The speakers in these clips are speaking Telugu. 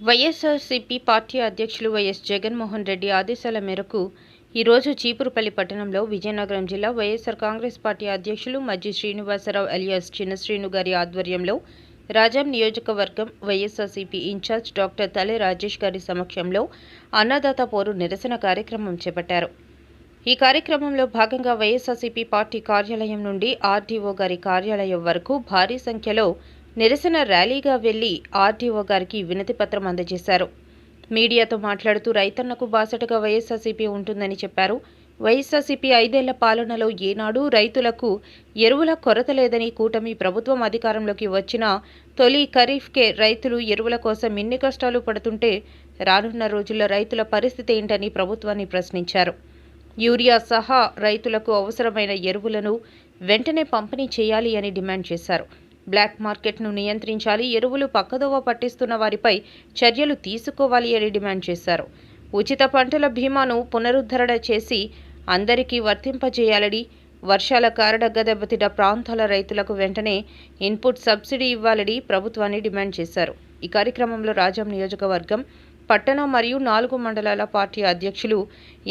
వైఎస్ఆర్సీపీ పార్టీ అధ్యక్షులు వైఎస్ జగన్మోహన్ రెడ్డి ఆదేశాల మేరకు ఈరోజు చీపురుపల్లి పట్టణంలో విజయనగరం జిల్లా వైఎస్ఆర్ కాంగ్రెస్ పార్టీ అధ్యక్షులు మజ్జి శ్రీనివాసరావు అలియాస్ చిన్న శ్రీను గారి ఆధ్వర్యంలో రాజాం నియోజకవర్గం వైఎస్ఆర్సీపీ ఇన్ఛార్జ్ డాక్టర్ తలె రాజేష్ గారి సమక్షంలో అన్నదాత పోరు నిరసన కార్యక్రమం చేపట్టారు. ఈ కార్యక్రమంలో భాగంగా వైఎస్ఆర్సీపీ పార్టీ కార్యాలయం నుండి ఆర్డీఓ గారి కార్యాలయం వరకు భారీ సంఖ్యలో నిరసన ర్యాలీగా వెళ్ళి ఆర్టీఓ గారికి వినతి పత్రం అందజేశారు. మీడియాతో మాట్లాడుతూ రైతన్నకు బాసటగా వైఎస్ఆర్సీపీ ఉంటుందని చెప్పారు. వైఎస్ఆర్సీపీ ఐదేళ్ళ పాలనలో ఏనాడు రైతులకు ఎరువుల కొరత లేదని కూటమి ప్రభుత్వం అధికారంలోకి వచ్చిన తొలి ఖరీఫ్కే రైతులు ఎరువుల కోసం ఎన్ని కష్టాలు పడుతుంటే రానున్న రోజుల్లో రైతుల పరిస్థితి ఏంటని ప్రభుత్వాన్ని ప్రశ్నించారు. యూరియా సహా రైతులకు అవసరమైన ఎరువులను వెంటనే పంపిణీ చేయాలి అని డిమాండ్ చేశారు. బ్లాక్ మార్కెట్ను నియంత్రించాలి ఎరువులు పక్కదోవ పట్టిస్తున్న వారిపై చర్యలు తీసుకోవాలి అని డిమాండ్ చేశారు. ఉచిత పంటల బీమాను పునరుద్ధరణ చేసి అందరికీ వర్తింపజేయాలని వర్షాల కారణంగా దెబ్బతిన్న ప్రాంతాల రైతులకు వెంటనే ఇన్పుట్ సబ్సిడీ ఇవ్వాలని ప్రభుత్వాన్ని డిమాండ్ చేశారు. ఈ కార్యక్రమంలో రాజం నియోజకవర్గం పట్టణ మరియు నాలుగు మండలాల పార్టీ అధ్యక్షులు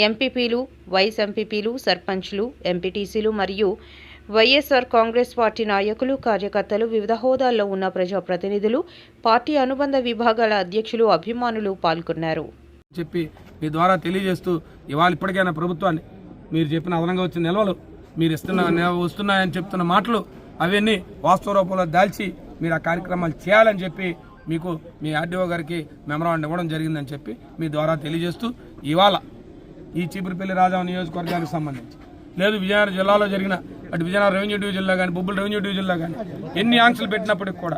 ఎంపీపీలు వైస్ ఎంపీపీలు సర్పంచ్లు ఎంపీటీసీలు మరియు వైఎస్ఆర్ కాంగ్రెస్ పార్టీ నాయకులు కార్యకర్తలు వివిధ హోదాల్లో ఉన్న ప్రజాప్రతినిధులు పార్టీ అనుబంధ విభాగాల అధ్యక్షులు అభిమానులు పాల్గొన్నారు. చెప్పి మీ ద్వారా తెలియజేస్తూ ఇవాళ ఇప్పటికైనా ప్రభుత్వాన్ని మీరు చెప్పిన అదనంగా వచ్చిన నిల్వలు మీరు ఇస్తున్న వస్తున్నాయని చెప్తున్న మాటలు అవన్నీ వాస్తవ రూపంలో దాల్చి మీరు ఆ కార్యక్రమాలు చేయాలని చెప్పి మీకు మీ ఆర్డీఓ గారికి మెమరాండం ఇవ్వడం జరిగిందని చెప్పి మీ ద్వారా తెలియజేస్తూ ఇవాళ ఈ చీపురుపల్లి రాజా నియోజకవర్గానికి సంబంధించి లేదు విజయనగరం జిల్లాలో జరిగిన అటు విజయనగరం రెవెన్యూ డివిజన్లో కానీ బొబ్బులు రెవెన్యూ డివిజన్లో కానీ ఎన్ని ఆంక్షలు పెట్టినప్పటికి కూడా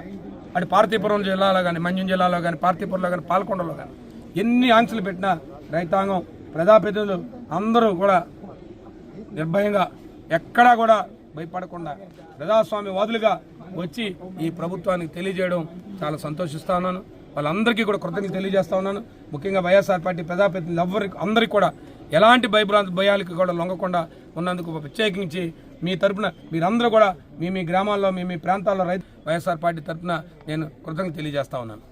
అటు పార్తీపురం జిల్లాలో కానీ మంజం జిల్లాలో కానీ పార్తీపురంలో కానీ పాల్కొండలో కానీ ఎన్ని ఆంక్షలు పెట్టినా రైతాంగం ప్రజాప్రతినిధులు అందరూ కూడా నిర్భయంగా ఎక్కడా కూడా భయపడకుండా ప్రజాస్వామ్య వాదులుగా వచ్చి ఈ ప్రభుత్వానికి తెలియజేయడం చాలా సంతోషిస్తా ఉన్నాను. వాళ్ళందరికీ కూడా కృతజ్ఞతలు తెలియజేస్తా ఉన్నాను. ముఖ్యంగా వైఎస్ఆర్ పార్టీ ప్రజాప్రతినిధులు ఎవరికి అందరికీ కూడా ఎలాంటి భయభ్రాంతి భయాలకి కూడా లొంగకుండా ఉన్నందుకు ప్రత్యేకించి మీ తరపున మీరందరూ కూడా మీ మీ గ్రామాల్లో మీ మీ ప్రాంతాల్లో రైతు వైఎస్ఆర్ పార్టీ తరపున నేను కృతజ్ఞత తెలియజేస్తా ఉన్నాను.